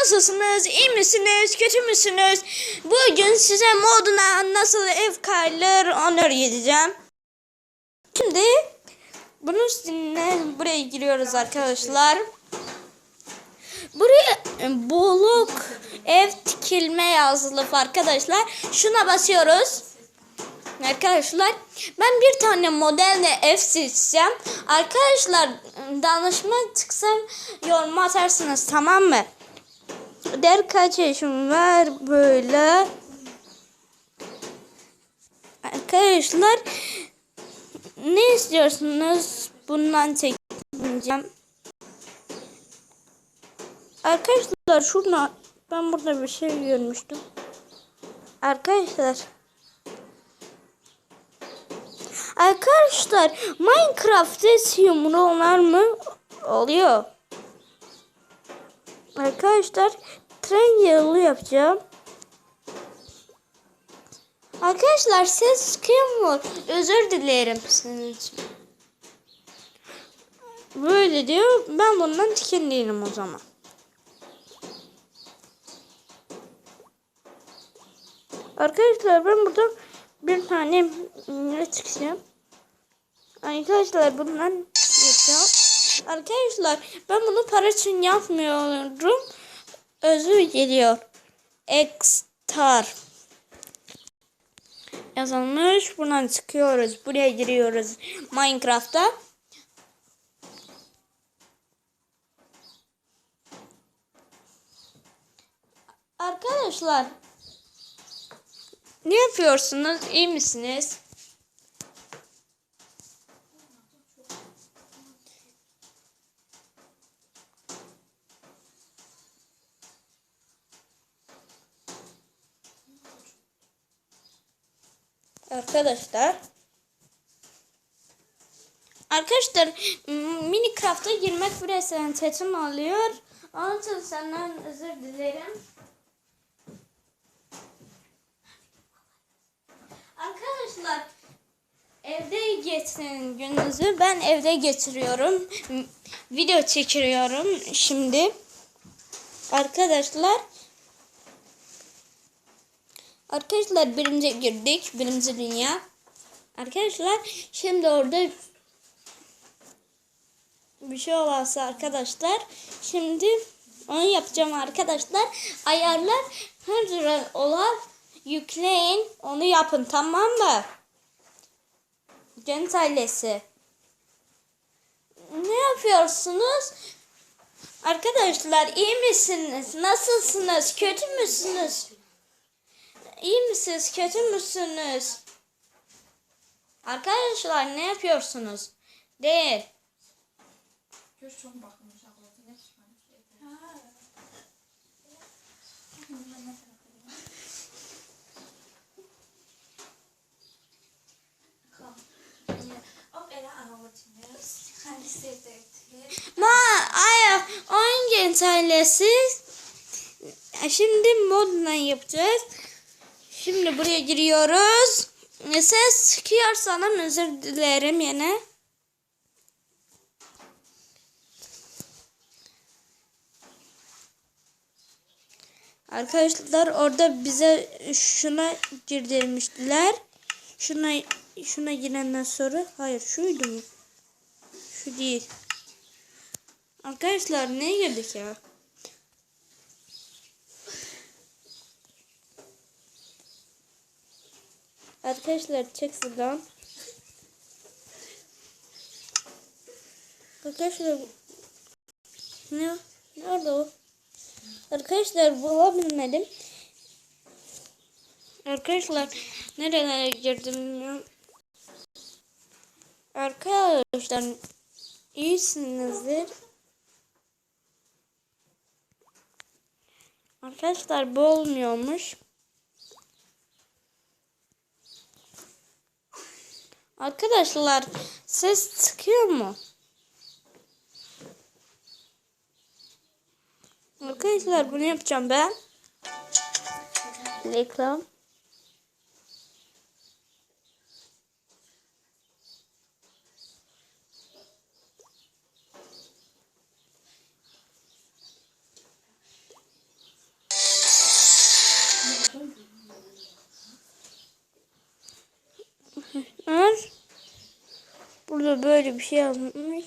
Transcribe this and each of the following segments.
Nasılsınız? İyi misiniz? Kötü müsünüz? Bugün size moduna nasıl ev kayılır onu öğreteceğim. Şimdi bunun üstüne buraya giriyoruz arkadaşlar. Buraya e, buluk ev dikilme yazılı arkadaşlar. Şuna basıyoruz. Arkadaşlar ben bir tane modelle ev seçeceğim. Arkadaşlar danışma çıksam yorum atarsınız tamam mı? Der kaç yaşım var böyle. Arkadaşlar ne istiyorsunuz? Bundan çekeceğim. Arkadaşlar şurada ben burada bir şey görmüştüm. Arkadaşlar Arkadaşlar Minecraft'te yumruğlar mı oluyor? Arkadaşlar tren yolu yapacağım. Arkadaşlar ses çıkıyor? Özür dilerim sizin için. Böyle diyor. Ben bundan tiken değilim o zaman. Arkadaşlar ben burada bir tane ne çıkacağım. Arkadaşlar bundan yapacağım. Arkadaşlar ben bunu para için yapmıyorum. Özür geliyor. Extar. Yazılmış. Buradan çıkıyoruz. Buraya giriyoruz. Minecraft'ta. Arkadaşlar ne yapıyorsunuz? İyi misiniz? Arkadaşlar Arkadaşlar Minecraft'a girmek biraz seçim alıyor. Onun için senden özür dilerim. Arkadaşlar evde geçsin gününüzü ben evde geçiriyorum. Video çekiyorum şimdi. Arkadaşlar Arkadaşlar birinci girdik. Birinci dünya. Arkadaşlar şimdi orada bir şey olası arkadaşlar. Şimdi onu yapacağım arkadaşlar. Ayarlar hazır olan yükleyin. Onu yapın tamam mı? Genç ailesi. Ne yapıyorsunuz? Arkadaşlar iyi misiniz? Nasılsınız? Kötü müsünüz? İyi misiniz? Kötü müsünüz? Arkadaşlar ne yapıyorsunuz? Değil. Ma ay oyun genç ailesi. Şimdi modla yapacağız. Şimdi buraya giriyoruz. Ses çıkıyorsa özür dilerim yine. Arkadaşlar orada bize şuna girdirmiştiler. Şuna şuna girenden sonra hayır şuydu mu? Şu değil. Arkadaşlar ne girdik ya? Arkadaşlar çek sıradan. Arkadaşlar ne? Nerede o? Arkadaşlar bulabilmedim. Arkadaşlar nerelere girdim bilmiyorum. Arkadaşlar iyisinizdir. Arkadaşlar bu olmuyormuş. Arkadaşlar ses çıkıyor mu? Arkadaşlar bunu yapacağım ben. Reklam. Burada böyle bir şey yazmış.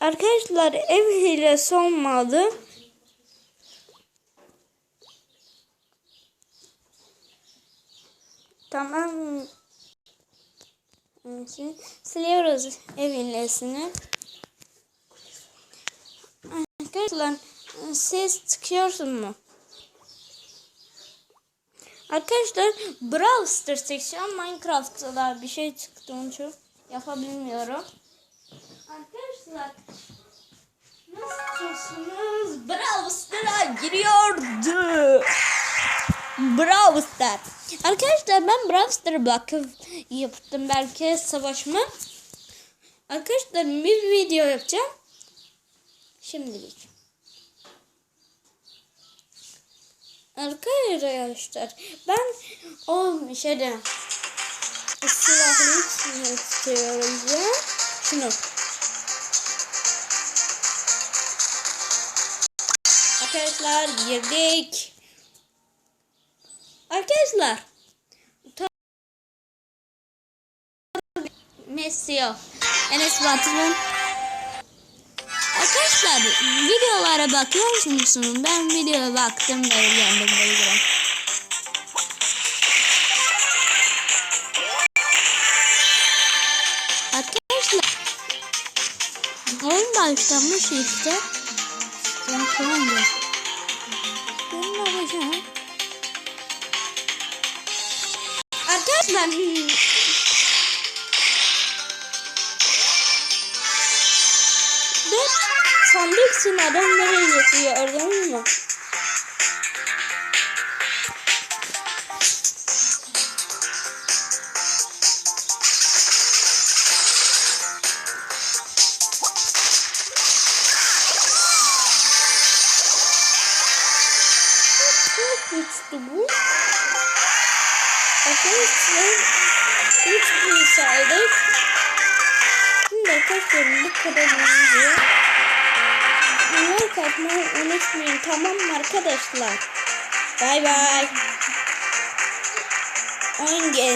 Arkadaşlar ev hilesi olmadı. Tamam. Siliyoruz ev hilesini. Arkadaşlar ses çıkıyorsun mu? Arkadaşlar Brawl Stars seçeceğim. Minecraft'ta bir şey çıktı onun için yapabilmiyorum. Arkadaşlar nasılsınız? Brawl Stars'a giriyordu. Brawl Stars. Arkadaşlar ben Brawl Stars bakıp yaptım belki savaşma. Arkadaşlar bir video yapacağım. Şimdilik. Arkadaşlar ben o şeyde silahlı istiyorum ya. Şunu. Arkadaşlar girdik. Arkadaşlar. Messi. Enes Batur'un Arkadaşlar videolara bakıyor musunuz? Ben videoya baktım da öğrendim böyle. Arkadaşlar oyun başlamış işte. Ben tamam ya. Ben bakacağım. Arkadaşlar sandık için adam nereye gördün mü? Çok güçlü bu. Arkadaşlar üç bin saydık. Şimdi arkadaşlar bu kadar video. Like atmayı unutmayın tamam mı arkadaşlar? Bay bay. Oyun gel.